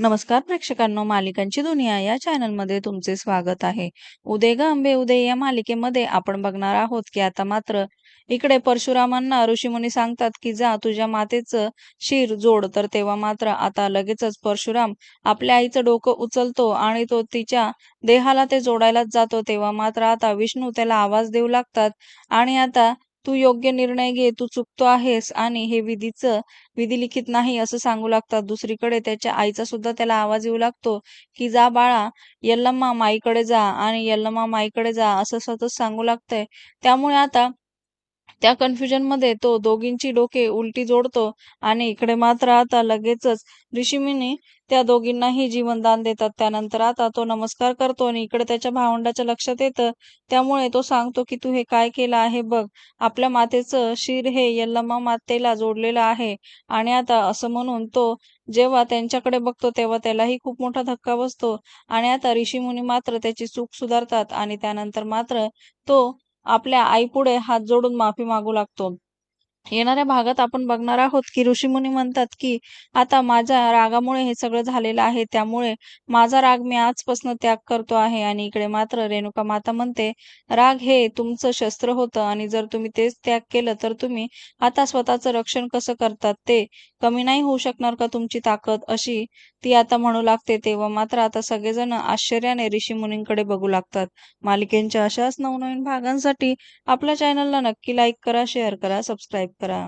नमस्कार प्रेक्षकांनो मालिकांची दुनिया या चॅनलमध्ये तुमचे स्वागत आहे. उदय ग अंबे उदय या मालिकेमध्ये आपण बघणार आहोत की आता मात्र इकडे परशुरामांना ऋषीमुनी सांगतात की जा तुझ्या मातेचं शिर जोड. तर तेव्हा मात्र आता लगेचच परशुराम आपल्या आईचं डोकं उचलतो आणि तो तिच्या देहाला ते जोडायलाच जातो. तेव्हा मात्र आता विष्णू त्याला आवाज देऊ लागतात आणि आता तू योग्य निर्णय घे तू चुकतो आहेस आणि हे विधीचं विधिलिखित नाही असं सांगू लागतात. दुसरीकडे त्याच्या आईचा सुद्धा त्याला आवाज येऊ लागतो की जा बाळा यल्लम्मा माईकडे जा आणि यल्लम्मा माईकडे जा असं सतत सांगू लागतंय. त्यामुळे आता त्या कन्फ्युजनमध्ये तो दोघींची डोके उलटी जोडतो आणि इकडे मात्र आता लगेचच ऋषीमुनी त्या दोघींनाही जीवनदान देतात. त्यानंतर आता तो नमस्कार करतो आणि इकडे त्याच्या भावंडाच्या लक्षात येतं. त्यामुळे तो सांगतो की तू हे काय केलं आहे बघ. आपल्या मातेचं शिर हे यल्लमा मातेला जोडलेलं आहे आणि आता असं म्हणून तो जेव्हा त्यांच्याकडे बघतो तेव्हा त्यालाही खूप मोठा धक्का बसतो आणि आता ऋषीमुनी मात्र त्याची चूक सुधारतात आणि त्यानंतर मात्र तो आपल्या आईपुढे हात जोडून माफी मागू लागतो. येणाऱ्या भागात आपण बघणार आहोत की ऋषीमुनी म्हणतात की आता माझ्या रागामुळे हे सगळं झालेलं आहे. त्यामुळे माझा राग मी आजपासून त्याग करतो आहे आणि इकडे मात्र रेणुका माता म्हणते राग हे तुमचं शस्त्र होतं आणि जर तुम्ही तेच त्याग केलं तर तुम्ही आता स्वतःचं रक्षण कसं करतात? ते कमी नाही होऊ शकणार का तुमची ताकद? अशी ती आता म्हणू लागते. तेव्हा मात्र आता सगळेजण आश्चर्याने ऋषीमुनींकडे बघू लागतात. मालिकेंच्या अशाच नवनवीन भागांसाठी आपल्या चॅनलला नक्की लाईक करा शेअर करा सबस्क्राईब करा